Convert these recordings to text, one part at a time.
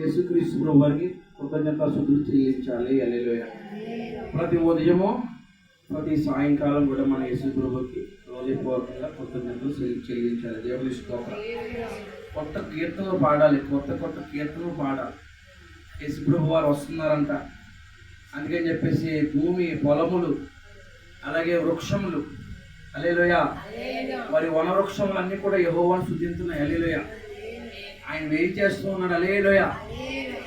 యేసుక్రీస్తు ప్రభు వారికి కృతజ్ఞతాశుద్ధులు చెల్లించాలి అల్లెలోయ ప్రతి ఉదయము ప్రతి సాయంకాలం కూడా మన యేసు ప్రభుకి హృదయపూర్వకంగా కృతజ్ఞతలు చెల్లి- చెల్లించాలి దేవుని స్తోత్రం. కొత్త కీర్తనలు పాడాలి. కొత్త కొత్త కీర్తనలు పాడాలి. యేసు ప్రభు వారు వస్తున్నారంట. అందుకని చెప్పేసి భూమి పొలములు అలాగే వృక్షములు అలేలోయ వారి వన వృక్షములన్నీ కూడా యహోవాను శుద్ధించున్నాయి అలేలోయ ఆయన వేయి చేస్తూ ఉన్నాడు. అలేలోయ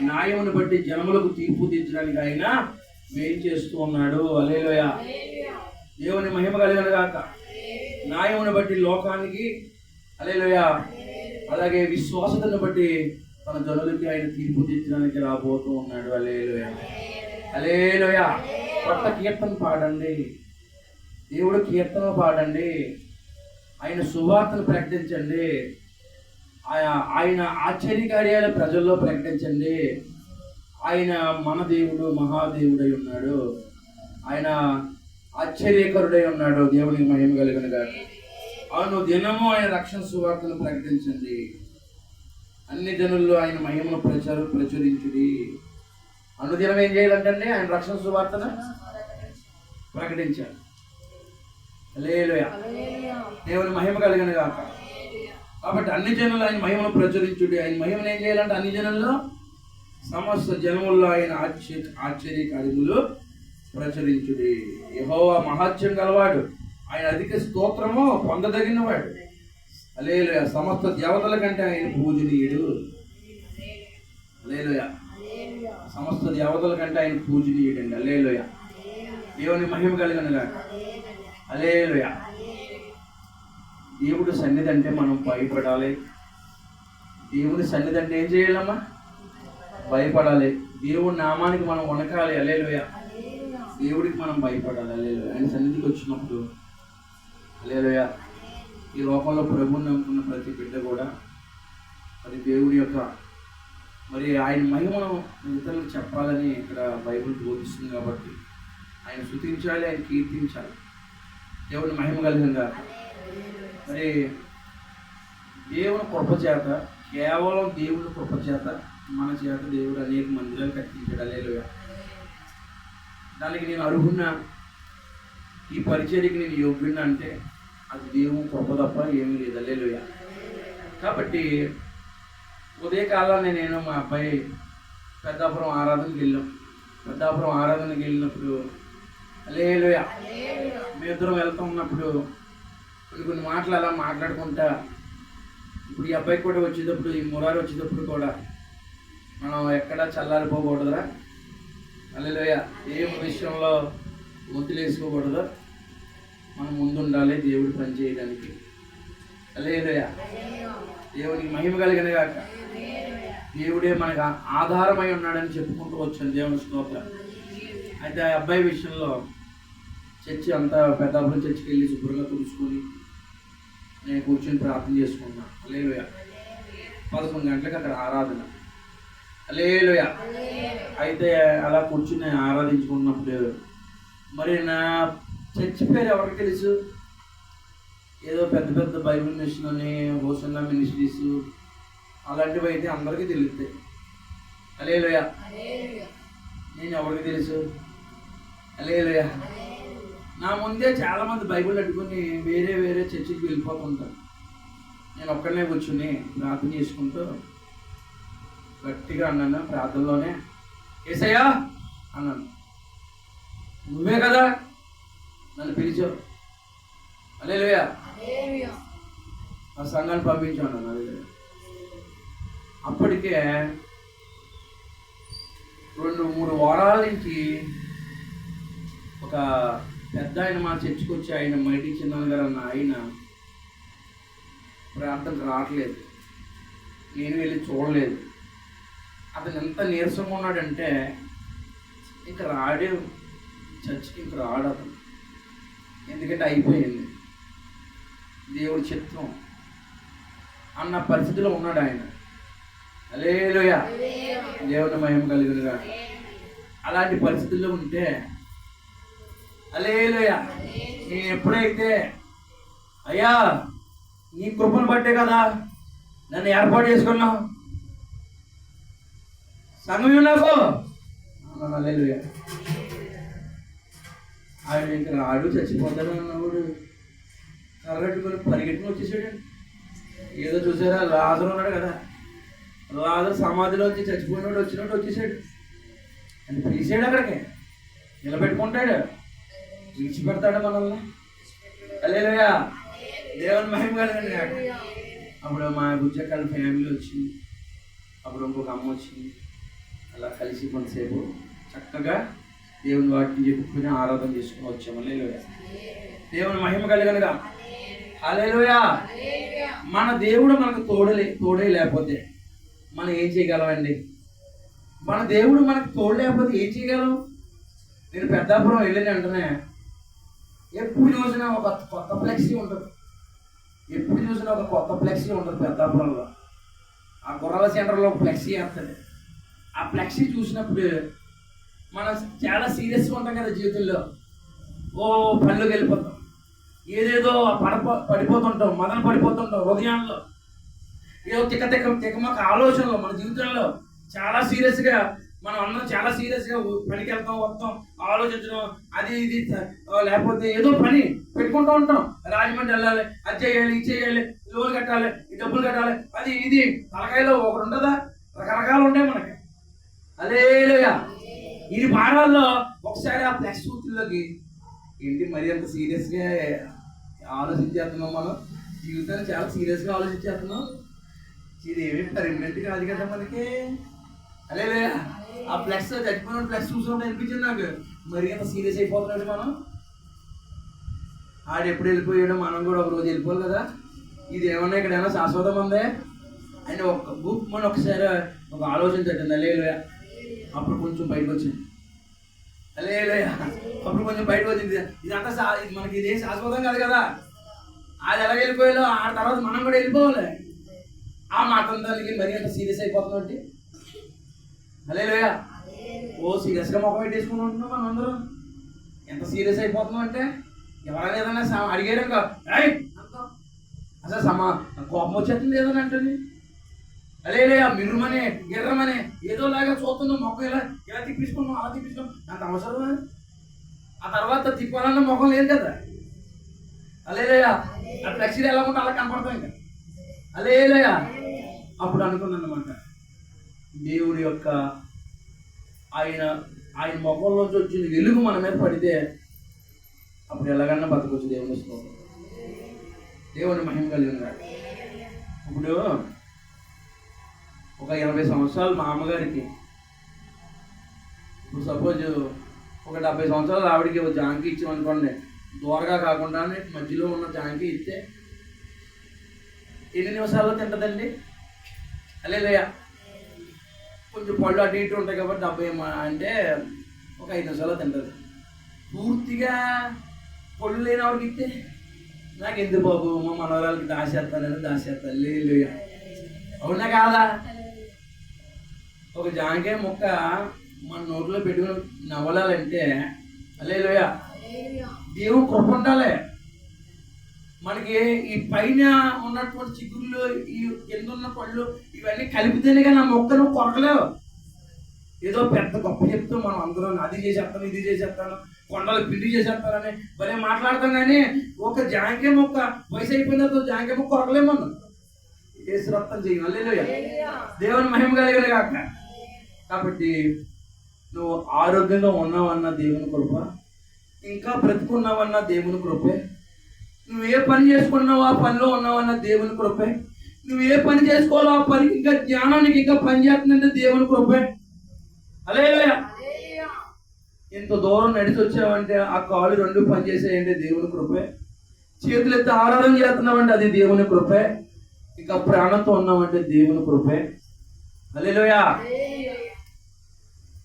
న్యాయమును బట్టి జనములకు తీర్పు తీర్చడానికి ఆయన వేయి చేస్తూ ఉన్నాడు. అలేలోయ దేవుని మహిమ కలిగిన గాక. న్యాయమును బట్టి లోకానికి అలేలోయ అలాగే విశ్వాసతను బట్టి తన జనులకి ఆయన తీర్పు తీర్చడానికి రాబోతూ ఉన్నాడు. అలేలోయ అలేలోయ కొత్త కీర్తన పాడండి. దేవుడు కీర్తన పాడండి. ఆయన సువార్తను ప్రకటించండి. ఆయన ఆశ్చర్యకార్యాలు ప్రజల్లో ప్రకటించండి. ఆయన మన దేవుడు మహాదేవుడై ఉన్నాడు. ఆయన ఆశ్చర్యకరుడై ఉన్నాడు. దేవునికి మహిమ కలిగిన గారు అవును దినము ఆయన రక్షణ సువార్తను ప్రకటించండి. అన్ని జనుల్లో ఆయన మహిమను ప్రచార ప్రచురించుడి. అనుదినం ఏం చేయాలంటే ఆయన రక్షణ సువార్తను ప్రకటించాలి. హల్లెలూయా. దేవుని మహిమ కలిగిన గాక. కాబట్టి అన్ని జనులు ఆయన మహిమను ప్రచురించుడు. ఆయన మహిమను ఏం చేయాలంటే అన్ని జనుల్లో సమస్త జనముల్లో ఆయన ఆశ్చర్య ఆశ్చర్య కార్యములు ప్రచురించుడి. యెహోవా మహాత్యం గలవాడు. ఆయన అధిక స్తోత్రము పొందదగినవాడు. అలేలుయ సమస్త దేవతల కంటే ఆయన పూజనీయుడు. అలేలుయ సమస్త దేవతల కంటే ఆయన పూజనీయుడండి. అలేలుయ దేవుని మహిమ కలిగిన గాక అలేలుయ దేవుడు సన్నిధి అంటే మనం భయపడాలి. దేవుని సన్నిధి అంటే ఏం చేయాలమ్మా? భయపడాలి. దేవుడి నామానికి మనం వణకాలి. అలేలుయ దేవుడికి మనం భయపడాలి. అలేలుయ ఆయన సన్నిధికి వచ్చినప్పుడు అలేలుయ ఈ లోకంలో ప్రభుని నమ్ముకున్న ప్రతి బిడ్డ కూడా అది దేవుడి యొక్క మరి ఆయన మహిమను ఇతరులకు చెప్పాలని ఇక్కడ బైబిల్ బోధిస్తుంది కాబట్టి ఆయన శృతించాలి ఆయన కీర్తించాలి. దేవుని మహిమ కలిగిందా? మరి దేవుని కృప చేత కేవలం దేవుని కృప చేత మన చేత దేవుడు అనేక మందిరాలు కట్టించాడు. అలేలుగా దానికి నేను అర్హున్నా? ఈ పరిచర్యకి నేను యోగ్యున్నా అంటే అది దేవుని కృప తప్ప ఏమీ లేదు. అలేలుగా కాబట్టి ఉదయకాలాన్ని నేను మా అబ్బాయి పెద్దాపురం ఆరాధనకి వెళ్ళాం. పెద్దాపురం ఆరాధనకి వెళ్ళినప్పుడు అలేలుయ మేమిద్దరం వెళ్తూ ఉన్నప్పుడు కొన్ని మాటలు అలా మాట్లాడుకుంటా ఇప్పుడు ఈ అబ్బాయి కూడా వచ్చేటప్పుడు ఈ మురారు వచ్చేటప్పుడు కూడా మనం ఎక్కడ చల్లారిపోకూడదురా. అల్లెలోయ ఏ విషయంలో వదిలేసుకోకూడదు మనం ముందుండాలి దేవుడు పని చేయడానికి. అల్లేలోయ దేవునికి మహిమ కలిగిన కాక దేవుడే మనకు ఆధారమై ఉన్నాడని చెప్పుకుంటూ వచ్చాను దేవుని స్తోత్ర. అయితే ఆ అబ్బాయి విషయంలో చర్చి అంతా పెద్దాపురం చర్చికి వెళ్ళి శుభ్రంగా తుడుచుకొని నేను కూర్చొని ప్రార్థన చేసుకున్నా అలేలుయ పదకొండు గంటలకు అక్కడ ఆరాధన. అలేలుయ అయితే అలా కూర్చుని నేను ఆరాధించుకున్నప్పుడు మరి నా చర్చి పేరు ఎవరికి తెలుసు? ఏదో పెద్ద పెద్ద బైబిల్ మిషన్ అని హోసన్నా మినిస్ట్రీస్ అలాంటివి అయితే అందరికీ తెలుస్తాయి. అలేలుయ నేను ఎవరికి తెలుసు? అలేలుయ నా ముందే చాలా మంది బైబిల్ అడ్డుకొని వేరే వేరే చర్చికి వెళ్ళిపోతుంటారు. నేను ఒక్కడనే కూర్చుని ప్రార్థన చేసుకుంటూ గట్టిగా అన్నాను ప్రార్థనలోనే ఏసయ్యా అన్నాను. నువ్వే కదా నన్ను పిలిచావు. అలేలుయ ఆ సంఘాన్ని పంపించాను అలేలుయ అప్పటికే రెండు మూడు వారాల నుంచి ఒక పెద్ద ఆయన మా చర్చికి వచ్చి ఆయన మైటి చిన్న గారు అన్న ఆయన ప్రార్థనకు రావట్లేదు. నేను వెళ్ళి చూడలేదు. అతను ఎంత నీరసంగా ఉన్నాడంటే ఇంక రాడే చర్చికి ఇంక రాడు అతను. ఎందుకంటే అయిపోయింది. దేవుడి చిత్తం. అన్న పరిస్థితిలో ఉన్నాడు ఆయన. అలేలుయ దేవుని మహిమ కలిగినగా. అలాంటి పరిస్థితుల్లో ఉంటే అలేలుయ నేను ఎప్పుడైతే అయ్యా నీ కృపను బట్టే కదా నన్ను ఏర్పాటు చేసుకున్నావు. సంఘం నాకు హల్లెలూయా. ఆయన ఇంకా ఆడు చచ్చిపోతాడు అన్నప్పుడు కర్రట్టుకొని పరిగెట్టుకుని వచ్చేసాడు. ఏదో చూసారా? లాజర్ ఉన్నాడు కదా. లాజర్ సమాధిలో వచ్చి చచ్చిపోయినాడు వచ్చినట్టు వచ్చేసాడు. అని పిలిచాడు అక్కడికి. నిలబెట్టుకుంటాడు. విడిచిపెడతాడు మనల్ని? అలేలుయా దేవుని మహిమ కలగండి అప్పుడు మా బుజ్జకాల ఫ్యామిలీ వచ్చింది. అప్పుడు ఇంకొక అమ్మ వచ్చింది. అలా కలిసి కొంతసేపు చక్కగా దేవుని వాటిని చెప్పుకుని ఆరాధన చేసుకుని వచ్చాము. అలేలుయా దేవుని మహిమ కలగనుగా. అలేలుయా మన దేవుడు మనకు తోడలే తోడే లేకపోతే మనం ఏం చేయగలమండి? మన దేవుడు మనకు తోడు లేకపోతే ఏం చేయగలం? నేను పెద్దాపురం వెళ్ళిన వెంటనే. ఎప్పుడు చూసినా ఒక కొత్త ఫ్లెక్సీ ఉండదు ఎప్పుడు చూసినా ఒక కొత్త ఫ్లెక్సీ ఉండదు పెద్దాపురంలో. ఆ గుర్రాల సెంటర్లో ఒక ఫ్లెక్సీ వేస్తుంది. ఆ ఫ్లెక్సీ చూసినప్పుడు మనం చాలా సీరియస్గా ఉంటాం కదా జీవితంలో. ఓ పనిలోకి వెళ్ళిపోతాం. ఏదేదో పడప పడిపోతుంటాం మదన పడిపోతుంటాం హృదయాల్లో. ఏదో తిక్క తిక్క తిక్కమొక్క ఆలోచనలో మన జీవితంలో చాలా సీరియస్గా మనం అందరం చాలా సీరియస్గా పనికి వెళ్తాం వస్తాం ఆలోచించడం అది ఇది లేకపోతే ఏదో పని పెట్టుకుంటూ ఉంటాం. రాజమండ్రి వెళ్ళాలి అది చేయాలి ఇది చేయాలి లోన్ కట్టాలి ఈ డబ్బులు కట్టాలి అది ఇది. తలకాయలో ఒకటి ఉండదా రకరకాలు ఉంటాయి మనకి. అదేలేగా ఈ భారాల్లో ఒకసారి ఆ ప్లస్ సూత్రులకి ఏంటి మరి అంత సీరియస్గా ఆలోచించేస్తున్నాం మనం. జీవితాన్ని చాలా సీరియస్గా ఆలోచించేస్తున్నాం. ఇది ఏమి పర్మనెంట్ కాదు కదా మనకి. అలే ఆ ప్లస్ చచ్చిపోయిన ప్లస్ చూసుకుంటే అనిపించింది నాకు. మరి అంత సీరియస్ అయిపోతున్నాడు మనం? ఆడు ఎప్పుడు వెళ్ళిపోయాడో మనం కూడా ఒక రోజు వెళ్ళిపోవాలి కదా. ఇది ఏమన్నా ఇక్కడ ఏమైనా శాశ్వతం ఉందే? ఆయన ఒక బుక్ మన ఒకసారి ఒక ఆలోచన తట్టింది అలేలుయ అప్పుడు కొంచెం బయటకు వచ్చింది. అలేలుయ అప్పుడు కొంచెం బయటకు వచ్చింది. ఇదంతా శా- ఇది మనకి ఇదేం శాశ్వతం కాదు కదా. అది ఎలా వెళ్ళిపోయాలో ఆ తర్వాత మనం కూడా వెళ్ళిపోవాలి. ఆ మాత్రం దానికి మరీ అంత సీరియస్ అయిపోతున్నట్టు అలేలుయ ఓ సీరియస్గా ముఖం పెట్టేసుకుని ఉంటున్నాం మనం అందరం. ఎంత సీరియస్ అయిపోతున్నాం అంటే ఎవరైనా ఏదైనా అడిగారు ఇంకా అసలు సమా కోపం వచ్చేస్తుంది ఏదని అంటుంది. అలేలే ఆ మిరుమనే గిర్రమనే ఏదో లాగా చూస్తున్నాం మొక్క ఇలా ఇలా తిప్పించుకున్నాం అలా తిప్పించుకున్నాం అంత అవసరమా ఆ తర్వాత తిప్పాలన్న ముఖం లేదు కదా. అలేలేయా ఆ ఫ్లెక్సీలు ఎలా ఉంటే అలా కనపడతాం ఇంకా. అలేలేయా అప్పుడు అనుకున్నాను అనమాట దేవుడి యొక్క ఆయన ఆయన ముఖంలోంచి వచ్చిన వెలుగు మన మీద పడితే అప్పుడు ఎలాగన్నా బతకొచ్చు దేవుని స్తోత్రం. దేవుని మహిమ కలిగి ఇప్పుడు ఒక ఎనభై సంవత్సరాలు మా అమ్మగారికి. ఇప్పుడు సపోజ్ ఒక డెబ్బై సంవత్సరాలు ఆవిడకి ఒక జాంకి ఇచ్చామనుకోండి దూరగా కాకుండా మధ్యలో ఉన్న జాంకి ఇస్తే ఎన్ని నిమిషాల్లో తింటదండి? అలేదయ్య కొంచెం పళ్ళు అటు ఇటు ఉంటాయి కాబట్టి డెబ్బై అంటే ఒక ఐదు నిమిషాల్లో తింటది. పూర్తిగా పళ్ళు లేని ఆవిడకి ఇస్తే నాకు ఎందుకు బాబు? మా మనవరాలకి దాచేస్తానని దాచేస్తాను. లేదు అవునా కాదా? ఒక జాంకాయ ముక్క మన నోట్లో పెట్టుకుని నవ్వలాలంటే అలే దేవుడు కృప ఉండాలి. మనకి ఈ పైన ఉన్నటువంటి చిగుళ్ళు ఈ కింద ఉన్న పళ్ళు ఇవన్నీ కలిపితేనే కానీ ఆ మొక్కను కొరకలేవు ఏదో పెద్ద గొప్ప చెప్తూ మనం అందరం అది చేసేస్తాను ఇది చేసేస్తాను కొండలు పిండి చేసేస్తానని భలే మాట్లాడతాం కానీ ఒక జాంకాయ మొక్క వయసు అయిపోయిన తర్వాత జాంకాయ మొక్క కొరకలేము మనం. ఏసు రక్తం చేయం. అల్లేలుయ్య దేవుని మహిమ కలిగిన కాక కాబట్టి నువ్వు ఆరోగ్యంగా ఉన్నావన్న దేవుని కృప ఇంకా బ్రతుకున్నావన్న దేవుని కృపే నువ్వు ఏ పని చేసుకున్నావో ఆ పనిలో ఉన్నావన్న దేవుని కృపే. నువ్వు ఏ పని చేసుకోవాలో ఆ పని ఇంకా జ్ఞానానికి ఇంకా పని చేస్తుందంటే దేవుని కృపే. అలే ఇంత దూరం నడిచి వచ్చావంటే ఆ కాళ్ళు రెండు పని చేసేయండి దేవుని కృపే. చేతులు ఎత్తి ఆరాధన చేస్తున్నామంటే అది దేవుని కృపే. ఇంకా ప్రాణంతో ఉన్నామంటే దేవుని కృపే. అలేలోయా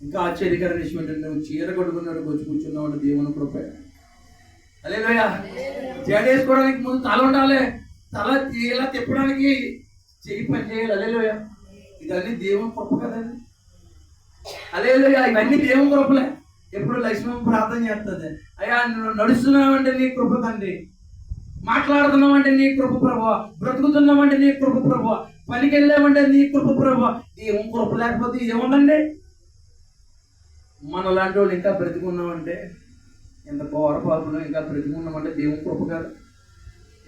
ఇంకా ఆశ్చర్యకరమైన విషయం ఏంటంటే నువ్వు చీర కొట్టుకున్నాడు వచ్చి కూర్చున్నావు అంటే దేవుని కృపే. అలేలోయా జడ ముందు తల ఉండాలి. తల ఇలా తిప్పడానికి చెయ్యి పని చేయాలి. అలేలోయ ఇదన్నీ దేవుని గొప్ప కదండి. అలేలోయ ఇవన్నీ దేవుని గొప్పలే ఎప్పుడు లక్ష్మీ ప్రార్థన చేస్తుంది. అయ్యా నడుస్తున్నామంటే నీ కృప తండ్రి. మాట్లాడుతున్నామంటే నీ కృప ప్రభు. బ్రతుకుతున్నామంటే నీ కృప ప్రభు. పనికి వెళ్ళామంటే నీ కృప ప్రభు. ఏం కృప లేకపోతే ఏముందండి? మన లాంటి వాళ్ళు ఇంకా బ్రతికున్నామంటే ఎంత పౌరపాపులు ఇంకా బ్రతికున్నామంటే దేవుని కృప కాదు.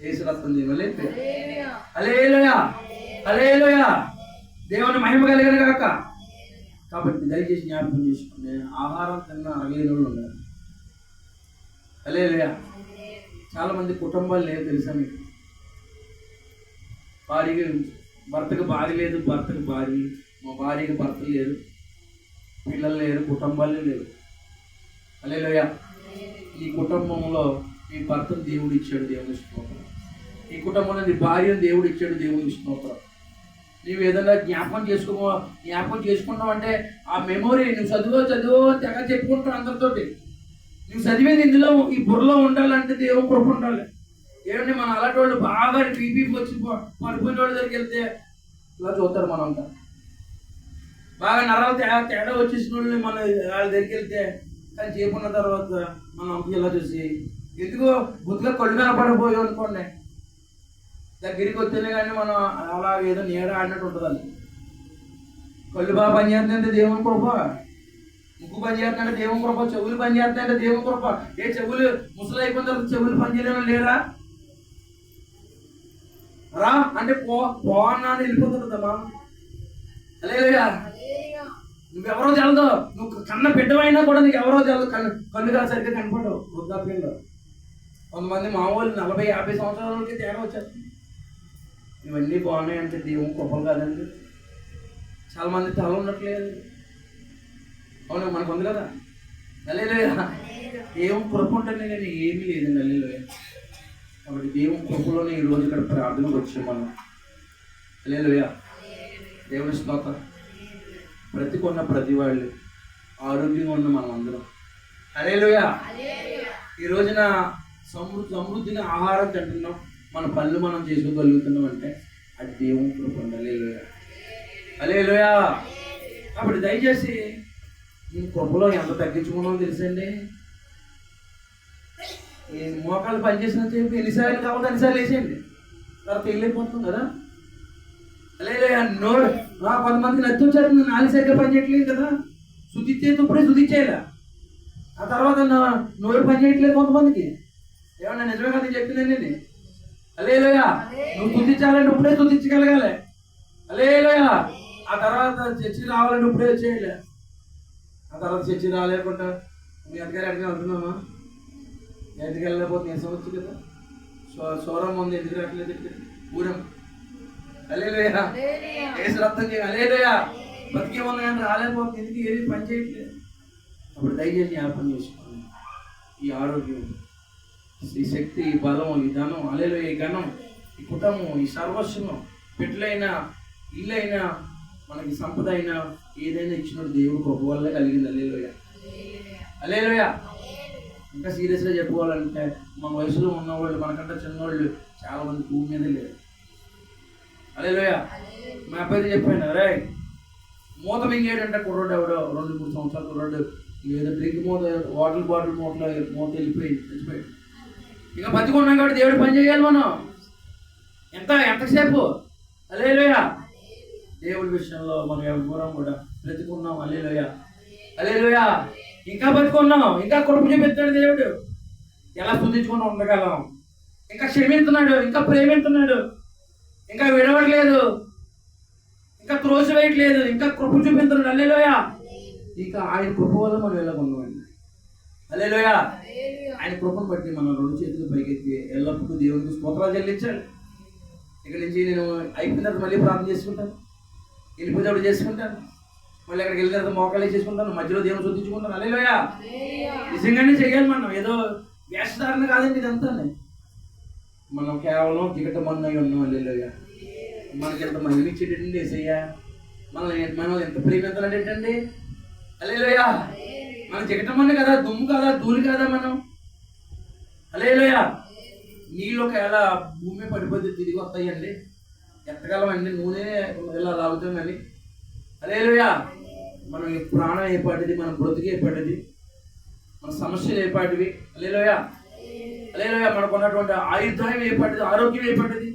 ఏసు రక్తం చేయమలే అలేలోయా అలేలోయా దేవుని మహిమ కలిగిన కాక కాబట్టి దయచేసి జ్ఞాపకం చేసుకుని ఆహారం తిన్న అరగలేని వాళ్ళు ఉన్నారు అలేలుయా చాలా మంది కుటుంబాలు లేవు తెలుసా మీకు? భార్యకి భర్తకు భార్య లేదు భర్తకు భార్య. మా భార్యకి భర్త లేరు. పిల్లలు లేరు కుటుంబాలు లేరు అలేలుయా ఈ కుటుంబంలో మీ భర్తను దేవుడు ఇచ్చాడు దేవుని స్తోత్రం. ఈ కుటుంబంలో నీ భార్యను దేవుడు ఇచ్చాడు దేవుని స్తోత్రం. నీవు ఏదైనా జ్ఞాపకం చేసుకో జ్ఞాపకం చేసుకున్నావు అంటే ఆ మెమొరీ నువ్వు చదువు చదువు తెగ చెప్పుకుంటావు అందరితోటి. నువ్వు చదివేది ఇందులో ఈ బుర్రలో ఉండాలంటే దేవుని కృప ఉండాలి. ఏమంటే మన అలాంటి వాళ్ళు బాగా బీపీ వచ్చి పడిపోయిన వాళ్ళ దగ్గరికి వెళ్తే ఇలా చూస్తారు మనంతా. బాగా నరాలు తేడా తేడా వచ్చేసిన వాళ్ళని మన వాళ్ళ దగ్గరికి వెళ్తే కానీ చేపున్న తర్వాత మనం ఇలా చూసి? ఎందుకో బుద్ధిగా కళ్ళు కనపడపోయాం అనుకోండి. దగ్గరికి వస్తేనే కానీ మనం అలా ఏదో నీడ ఆడినట్టు ఉంటుంది అది కళ్ళు బాగా పనిచేస్తుందంటే దేవుని కృప. ముక్కు పనిచేస్తుందంటే దేవుని కృప. చెవులు పని దేవుని కృప. ఏ చెవులు ముసలి అయిపోయిన తర్వాత చెవులు పనిచేయడం లేరా? రా అంటే పో పో అన్నా అని వెళ్ళిపోతుందమ్మా అలేలుయా. నువ్వెవరో తెలదు నువ్వు కన్న బిడ్డమైనా కూడా నీకు ఎవరో తెలదు కన్ను కళ్ళు కాదు సరిగ్గా కనపడవు. వృద్ధాప్యంలో. కొంతమంది మామూలు నలభై యాభై సంవత్సరాలకి తేడా వచ్చేస్తుంది. ఇవన్నీ బాగున్నాయంటే దేవుని కృపలు కాదండి. చాలా మంది తల ఉండట్లేదు అవును మనకు ఉంది కదా? అల్లేలోయ దేవుని కృప ఉంటుంది కానీ ఏమీ లేదండి అల్లేలోయ కాబట్టి దేవుని కృపలోనే ఈ రోజు ఇక్కడ ప్రార్థనకు వచ్చాం మనం. అల్లేలోయ దేవుని స్తోత్రం. బ్రతికున్న ప్రతి వాళ్ళు ఆరోగ్యంగా ఉన్న మనం అందరం అలేలోయ ఈ రోజున సమృద్ధి సమృద్ధిగా ఆహారం తింటున్నాం. మన పనులు మనం చేసుకోగలుగుతున్నాం అంటే అది దేవుని కృప అండి. అలేలోయ అలేలోయ కాబట్టి దయచేసి ఈ కృపలో ఎంత తగ్గించుకున్నామో తెలుసండి? ఈ మోకాలు పనిచేసిన చెప్పి ఎన్నిసార్లు కావాలి అన్నిసార్లు వేసేయండి తర్వాత వెళ్ళిపోతుంది కదా? లేదు నోరు కొంతమందికి నచ్చి వచ్చారు నాలుగు సరిగ్గా పని చేయట్లేదు కదా. శుద్ధిచ్చేటప్పుడే శుద్ధిచ్చేయాల? ఆ తర్వాత నోరు పని చేయట్లేదు కొంతమందికి. ఏమన్నా నిజమే కదా చెప్పిందండి నేను అలేలోయా నువ్వు శుద్ధించాలంటే ఇప్పుడే శుద్ధించగలగాలి. అలేలోయా ఆ తర్వాత చర్చి రావాలంటే ఇప్పుడే వచ్చేయాలి. ఆ తర్వాత చర్చి రాలేకుండా మీ అత్తగారు అడిగిన వెళ్తున్నామా? ఎందుకు వెళ్ళలేకపోతే నేను వచ్చు కదా. సో సోరం ఉంది ఎందుకు రావట్లేదు? ఊరం అలేలోయా ఏసు రక్తం చేయ. అలేలోయా బతికే ఉన్నాయని రాలేకపోతే ఎందుకు? ఏది పని చేయట్లేదు. అప్పుడు దయచేసి జ్ఞాపకం చేసుకోండి. ఈ ఆరోగ్యం ఈ శక్తి ఈ బలం ఈ ధనం అలేలో ఈ ఘనం ఈ కుటుంబం ఈ సర్వస్వం పెట్టులైనా ఇల్లైనా మనకి సంపద అయినా ఏదైనా ఇచ్చినట్టు దేవుడు గొప్ప వల్లే కలిగింది. అలేలోయ అలేలోయ ఇంకా సీరియస్గా చెప్పుకోవాలంటే మన వయసులో ఉన్నవాళ్ళు మనకంటే చిన్నవాళ్ళు చాలా మంది భూమి మీద లేరు. అదే లోయ మా అబ్బాయి చెప్పాను రే మూత మింగేటంటే కుర్రోడు ఎవడో? రెండు మూడు సంవత్సరాల కుర్రోడు. ఏదో డ్రింక్ మూత వాటర్ బాటిల్ మూతలో మూత వెళ్ళిపోయి చచ్చిపోయాడు. ఇక బతికున్నాం కాబట్టి దేవుడు పని చేయాలి మనం. ఎంత ఎంతసేపు? అలేలోయ దేవుడి విషయంలో మనం ఎవరం కూడా బ్రతికున్నాం. అలేలోయ అలేలోయ ఇంకా బతుకున్నాం. ఇంకా కృప చూపిస్తాడు దేవుడు. ఎలా స్పందించుకుని ఉండగలం. ఇంకా క్షమిస్తున్నాడు ఇంకా ప్రేమిస్తున్నాడు ఇంకా విడవట్లేదు ఇంకా త్రోసి వేయట్లేదు ఇంకా కృప చూపిస్తున్నాడు అల్లేలోయ ఇంకా ఆయన కృప వల్ల మనం వెళ్ళకున్నామండి అల్లేలోయ ఆయన కృపను బట్టి మనం రెండు చేతులు పైకెత్తి ఎల్లప్పుడూ దేవునికి స్తోత్రాలు చెల్లించాలి. ఇక్కడ నుంచి నేను అయిపోయిన తర్వాత మళ్ళీ ప్రార్థన చేసుకుంటాను. వెళ్ళిపోయేటప్పుడు చేసుకుంటాను. మళ్ళీ అక్కడికి వెళ్ళిన తర్వాత మోకాలు చేసుకుంటాను. మధ్యలో దేవుని శుద్ధించుకుంటాను. అల్లేలోయ నిజంగానే చేయాలి మనం. ఏదో వేషధారణ కాదండి ఇదంతా. మనం కేవలం జిగట మన్నై ఉన్నాం అల్లేలోయ. మనకి ఎంత మహిమ ఇచ్చేటండి ఏసయ్యా మనల్ని మనం ఎంత ప్రేమించాలంటే ఏంటండి? అల్లెలుయా! మనం జిగటమన్న కదా దుమ్ము కదా ధూళి కదా మనం. అలేలోయ నీళ్ళు ఒకవేళ భూమి పడిపోతే తిరిగి వస్తాయండి. ఎంతకాలం అండి నూనె ఇలా లాగుతుందని అలేలోయ మనం ప్రాణం ఏపాటిది మన బ్రతుకు ఏపాటిది మన సమస్యలు ఏపాటివి అలేలోయా అలేలోయ మనకున్నటువంటి ఆయుర్దాయం ఏపాటిది ఆరోగ్యం ఏపాటిది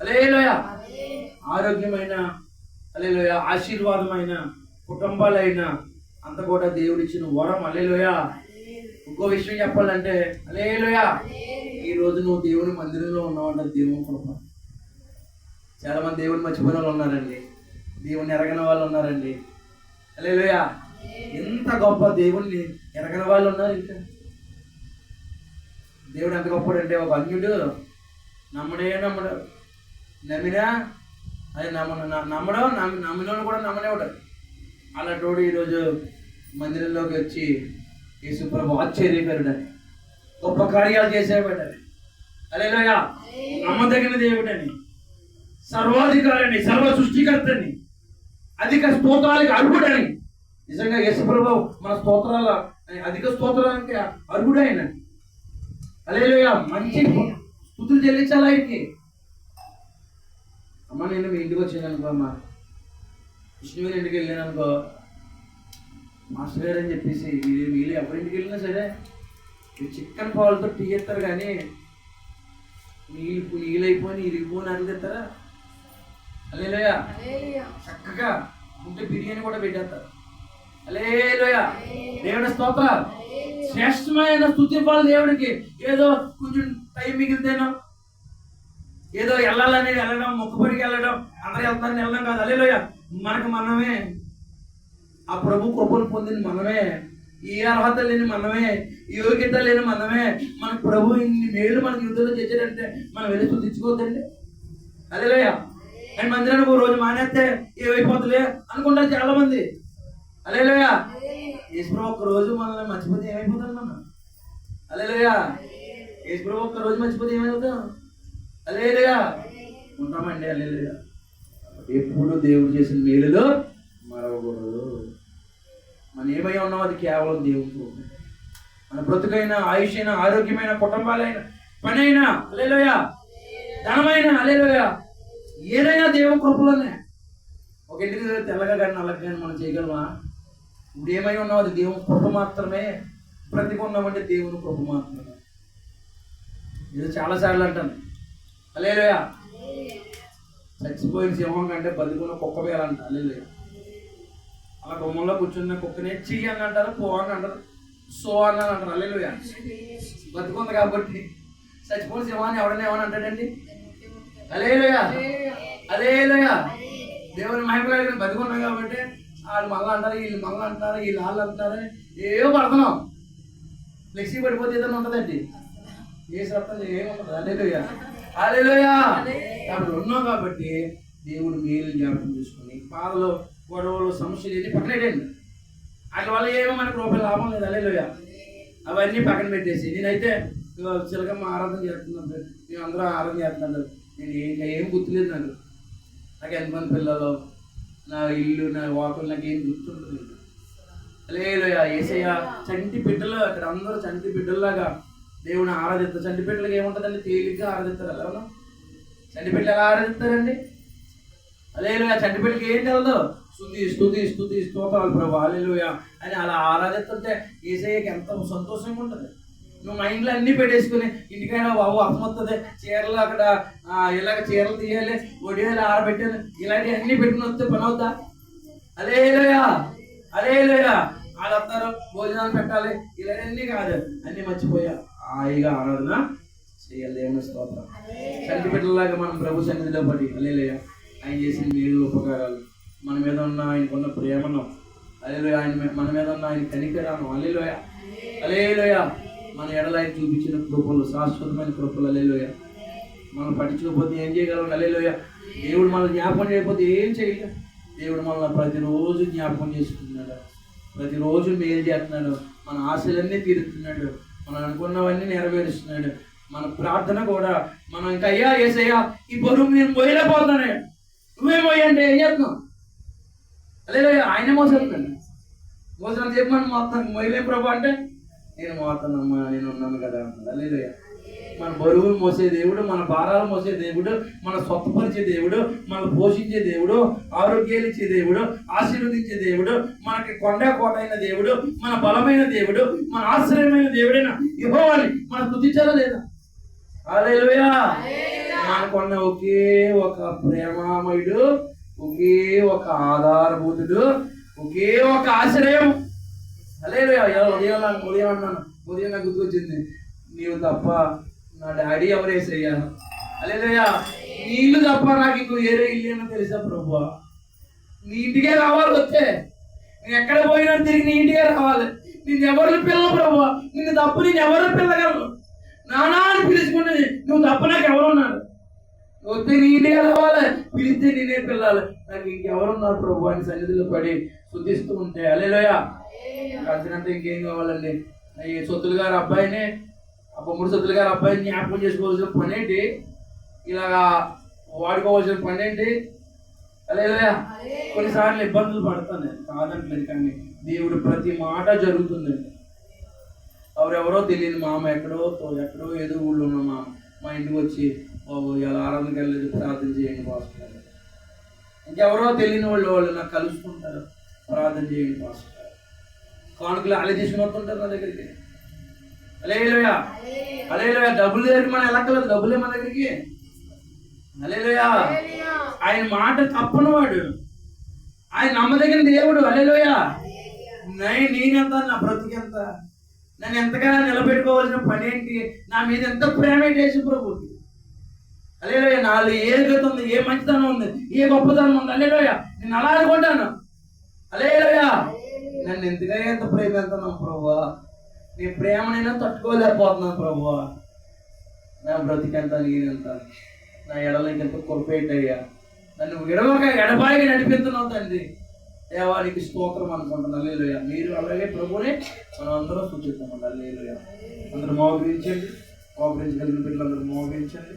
అలేలోయ ఆరోగ్యమైన అలేలోయ ఆశీర్వాదమైన కుటుంబాలైన అంత కూడా దేవుడిచ్చిన వరం అలేలోయ ఇంకో విషయం చెప్పాలంటే అలేలోయ ఈ రోజు నువ్వు దేవుని మందిరంలో ఉన్నావంట దేవుని కృప. చాలా మంది దేవుని మర్చిపోయిన వాళ్ళు ఉన్నారండి. దేవుని ఎరగని వాళ్ళు ఉన్నారండి. అలేలోయ ఎంత గొప్ప దేవుణ్ణి ఎరగని వాళ్ళు ఉన్నారు ఇంకా. దేవుడు ఎంత గొప్పడంటే ఒక అన్యుడు నమ్మడే నమ్మడు. నమ్మినా అది నమ్మ నమ్మడం నమ్మి నమ్మినోడు కూడా నమ్మనేవాడు అలాంటోడు ఈరోజు మందిరంలోకి వచ్చి యేసుప్రభు ఆశ్చర్యకరుడని గొప్ప కార్యాలు చేసేవాడని. అలేలోయ నమ్మదగిన దేవుడని సర్వాధికారిని సర్వ సృష్టికర్తని అధిక స్తోత్రాలకి అర్హుడని. నిజంగా యేసుప్రభు మన స్తోత్రాల అధిక స్తోత్రాలకి అర్హుడైన అలేలోయ మంచి స్థుతులు చెల్లించాలి ఆయనకి? అమ్మ నేను మీ ఇంటికి వచ్చాను అనుకో అమ్మ విష్ణువుని ఇంటికి వెళ్ళాను అనుకో మాస్టర్ గారు అని చెప్పేసి వీళ్ళు ఎవరింటికి వెళ్ళినా సరే చికెన్ పాలతో టీ ఇస్తారు కానీ నీళ్ళు నీళ్ళు అయిపోయి ఇరిగిపోని అరిగిస్తారా అలేలోయ చక్కగా ఉంటే బిర్యానీ కూడా పెట్టేస్తారు. అలేలోయ దేవుడి స్తోత్ర శ్రేష్టమైన స్థుతింపాలి దేవుడికి ఏదో కొంచెం టైం మిగిలితేనో ఏదో వెళ్ళాలని వెళ్ళడం మొక్కుబడికి వెళ్ళడం అందరూ వెళ్తారని వెళ్ళడం కాదు. అలేలోయ మనకు మనమే ఆ ప్రభు కృపను పొందిన మనమే ఈ అర్హత లేని మనమే యోగ్యత లేని మనమే మన ప్రభు ఇన్ని మేలు మన యుద్ధంలో చేశాడంటే మనం వెళ్ళి స్థుతించుకోవద్దండి. అదేలోయ అండ్ మందిరానికి ఒక రోజు మానేస్తే ఏమైపోతులే అనుకుంటారు చాలా మంది అలేలోయ యేసుప్రభు ఒక్క రోజు మనల్ని మర్చిపోతే ఏమైపోతాం మనం? అలేలేగా యేసుప్రభు ఒక్క రోజు మర్చిపోతే ఏమైపోతాం అలేలుగా ఉంటామండి అలేలేగా ఎప్పుడు దేవుడు చేసిన మేలులో మరవకూడదు. మనం ఏమై ఉన్నాం అది కేవలం దేవుడు మన బ్రతుకైనా ఆయుష్ అయినా ఆరోగ్యమైన కుటుంబాలైన పని అయినా అలేలోయ ధనమైన అలేలోయ ఏదైనా దేవుని కృపలోనే. ఒక ఇంటికి తెల్లగా కానీ నల్లగా కానీ మనం చేయగలమా? ఇప్పుడు ఏమై ఉన్నాం అది దేవుని కృప మాత్రమే బ్రతికున్నామంటే దేవుని కృప మాత్రమే. ఇది చాలాసార్లు అంటాను. అలేలోయ చచ్చిపోయిన సింహం కంటే బతుకున్న కుక్క వేయాలంట అలేలోయ అలా గుమ్మంలో కూర్చున్న కుక్కనే చీ అని అంటారు పో అని అంటారు సో అని అంటారు. అలేలోయ బతుకుంది కాబట్టి చచ్చిపోయిన సింహాన్ని ఎవడన్నా ఏమని అంటాడండి? అలేలోయ అలేలోయ దేవుని మహిమ కలిగిన బతుకున్నాం కాబట్టి వాళ్ళు మళ్ళీ అంటారు వీళ్ళు మళ్ళీ అంటారు వీళ్ళు వాళ్ళు అంటారు ఏవో పడుతున్నాం. ఫ్లెక్సీ పడిపోతే ఏదైనా ఉంటుందండి. ఏ సత్తం ఏముంటుంది అలేలోయ అలేలోయ అక్కడ ఉన్నాం కాబట్టి దేవుడు మేలు జ్ఞాపకం చేసుకుని బాధలు గొడవలు సమస్యలు ఏది పక్కనేటండి వాటి వల్ల ఏమో మనకు రూపాయలు లాభం లేదు. అలేలోయ అవన్నీ పక్కన పెట్టేసి నేనైతే చిలకమ్మ ఆరాధన చేస్తున్నాం మేము అందరూ ఆరాధన చేస్తున్నాం నేను ఏం ఏం గుర్తులేదు నాకు. నాకు ఎంతమంది పిల్లలు నా ఇల్లు నా వాకులు నాకు ఏం గుర్తుంటుంది లేలోయ ఏసయ్య చంటి బిడ్డలు అక్కడ అందరూ చంటి బిడ్డల్లాగా దేవుని ఆరాధిస్తారు. చంటి బిడ్డలకి ఏముంటుందండి? తేలిగ్గా ఆరాధిస్తారు అలా చంటి బిడ్డలు ఎలా ఆరాధిస్తారండి? అలేలుయ చంటి బిడ్డలకి ఏం తెలదు? స్థుతి స్థుతి స్థుతి స్తోత్రాలు ప్రభు. అలేలుయా అని అలా ఆరాధిస్తుంటే ఏసయ్యకి ఎంత సంతోషంగా ఉంటుంది? నువ్వు మైండ్లో అన్నీ పెట్టేసుకుని ఇంటికైనా బాబు అర్థమవుతుంది చీరలు అక్కడ ఇలాగ చీరలు తీయాలి ఒడియాలు ఆరబెట్టాలి ఇలాంటివి అన్నీ పెట్టుకుని వస్తే పని అవుతా అలేలుయా అలేలుయా వాళ్ళు వస్తారు భోజనాలు పెట్టాలి ఇలాగన్నీ కాదు అన్నీ మర్చిపోయా. హాయిగా ఆరాధన చేయాలి దేవుని స్తోత్రం. చంటి బిడ్డలాగా మనం ప్రభు సన్నిధిలో పడి అలేలుయా ఆయన చేసిన మేలు ఉపకారాలు మన మీద ఉన్న ఆయనకున్న ప్రేమను అలేలుయ ఆయన మన మీద ఉన్న ఆయన కనికరాను అలేలుయ అలేలుయ మన ఎడల చూపించిన కృపలు శాశ్వతమైన కృపలు అలేలుయ మనం పట్టించుకోకపోతే ఏం చేయగలం? అలేలుయ దేవుడు మనం జ్ఞాపకం చేయకపోతే ఏం చేయలేం. దేవుడు మనల్ని ప్రతిరోజు జ్ఞాపకం చేసుకుంటున్నాడు. ప్రతిరోజు మేలు చేస్తున్నాడు. మన ఆశలన్నీ తీరుతున్నాడు మనం అనుకున్నవన్నీ నెరవేరుస్తున్నాడు. మన ప్రార్థన కూడా మనం ఇంకా అయ్యా ఏసయ్యా ఈ బరువు నేను మోయలేకపోతున్నానే నువ్వే మోయండి ఏం చేస్తున్నావు? అదే ఆయన మోసేస్తున్నాడు మోసిన చెప్పమని మొత్తం మొయ్యలేం ప్రభు అంటే నేను మోతానమ్మా నేను ఉన్నాను కదా అన్నాడు అలేదయ్య మన బరువులు మోసే దేవుడు మన భారాలు మోసే దేవుడు మన స్వత్తపరిచే దేవుడు మన పోషించే దేవుడు ఆరోగ్యాలు ఇచ్చే దేవుడు ఆశీర్వదించే దేవుడు మనకి కొండ కోట అయిన దేవుడు మన బలమైన దేవుడు మన ఆశ్రయమైన దేవుడైన ఇవ్వాలి మన తుదించాలా లేదా? మనకున్న ఒకే ఒక ప్రేమామయుడు ఒకే ఒక ఆధారభూతుడు ఒకే ఒక ఆశ్రయం. అలే ఉదయం నాకు ఉదయం అన్నాను. ఉదయం నాకు గుర్తొచ్చింది నీవు తప్ప నా డాడీ ఎవరు వేసయ్యా? అలేదయ్యా నీళ్ళు తప్ప నాకు ఇంకో ఏరే ఇల్లు ఏమో తెలుసా ప్రభు నీ ఇంటికే రావాలి వచ్చే నేను ఎక్కడ పోయినా తిరిగి నీ ఇంటికే రావాలి. నిన్ను ఎవరిని పిల్లలు ప్రభు నిన్ను తప్పు నేను ఎవరిని పిల్లగలను? నానా అని పిలుచుకుంటే నువ్వు తప్ప నాకు ఎవరున్నారు వస్తే నీ ఇంటికి రావాలి. పిలిస్తే నేనే పిల్లాలి. నాకు ఇంకెవరున్నారు ప్రభు అని సన్నిధిలో పడి శుద్ధిస్తూ ఉంటే. అలేలోయ కలిసినంత ఇంకేం కావాలండి? ఈ సొత్తులు గారు అబ్బాయిని ఆ బొమ్మడి సొత్తులు గారు అబ్బాయిని జ్ఞాపకం చేసుకోవాల్సిన పని ఏంటి ఇలాగా వాడుకోవాల్సిన పని ఏంటి లేదా కొన్నిసార్లు ఇబ్బందులు పడతాను. కాదంటలేదు కానీ దేవుడు ప్రతి మాట జరుగుతుంది ఎవరెవరో తెలియదు మామ ఎక్కడో ఎక్కడో ఏదో ఊళ్ళో ఉన్న మామ మా ఇంటికి వచ్చి బాబు ఇలా ఆరాధనకి వెళ్ళలేదు ప్రార్థన చేయండి పాస్టర్. ఇంకెవరో తెలియని వాళ్ళు వాళ్ళు నాకు కలుసుకుంటారు. ప్రార్థన చేయండి పాస్టర్. కానుకలు అలా తీసుకుని వస్తుంటారు నా దగ్గరికి. అలేలోయా అలేలోయా డబ్బులు దగ్గర మనం వెళ్ళక్కలేదు డబ్బులే మన దగ్గరికి. అలేలోయా ఆయన మాట తప్పని వాడు. ఆయన నమ్మదగిన దేవుడు. అలేలోయా నేను నేనెంత నా బ్రతికెంత నన్ను ఎంతగా నిలబెట్టుకోవాల్సిన పని ఏంటి? నా మీద ఎంత ప్రేమ ఏంటి ప్రభుకి? అలేలోయ నాలో ఏ గతి ఉంది ఏ మంచితనం ఉంది ఏ గొప్పతనం ఉంది? అలేలోయ నేను అలా అనుకుంటాను. అలేలోయా నన్ను ఎందుకని ఎంత ప్రేమిస్తున్నావు ప్రభు? నీ ప్రేమనైనా తట్టుకోలేకపోతున్నాను ప్రభు. నా బ్రతికెంత నేనెంత నా ఎడలకి ఎంత కొరపేటయ్యా? నన్ను విడవక ఎడబాయిగా నడిపిస్తున్నావు తండ్రి. దేవానికి స్తోత్రం అనుకుంటున్నాను. లేలుయ మీరు అలాగే ప్రభునే మనం అందరం సూచిస్తాం. లేలుయ అందరూ మోగించండి మోగించగలిగిన బిడ్డలందరూ మోగించండి